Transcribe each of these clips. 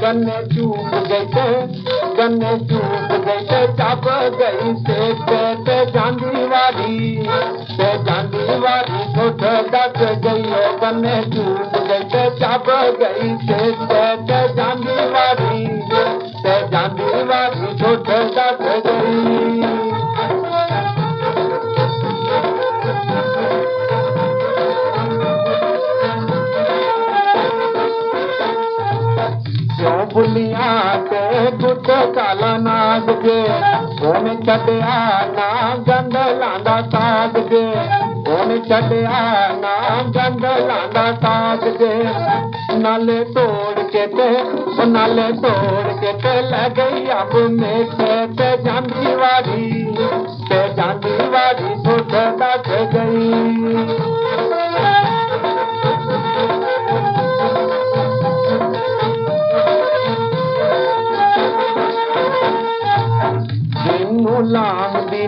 गन्ने गई थे गन्ने गई थे, चप गई से ते जांदी वारी ते जांदी वारी छोट दस गई गन्ने चूक चप गई से ते जांदी वारी ते जांदी वारी छोट दस गई क्यों बुलिया जे ओन छड़िया ना गंद लांदा जे ओन छड़िया ना गंद लांदा साग जे नाले तोड़ के ते ओ नाले तोड़ के ते ले गई अब मेटे ते जांदी वारी ते जांदी वारी छोट दस गई ਜਿਨੂੰ ਲਾਂਦੀ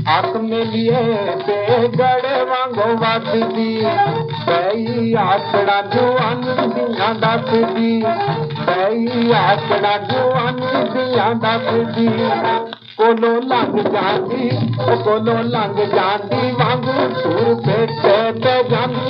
ਗਈ ਅੱਖ ਮੇਲੀਏ ਤੇ ਗੜੇ ਵਾਂਗੋ ਵੱਧਦੀ ਸਹੀ ਆਸੜਾ ਜਵਾਨ ਦੀਆਂ ਦੱਸਦੀ ਸਹੀ ਆਸੜਾ ਜਵਾਨ ਦੀਆਂ ਦੱਸਦੀ ਕੋਲੋਂ ਲੰਘ ਜਾਂਦੀ ਉਹ ਕੋਲੋਂ ਲੰਘ ਜਾਂਦੀ ਵਾਂਗੂ ਸੁਰ ਫੇਟੇ ਤੇ ਜਾਂਦੀ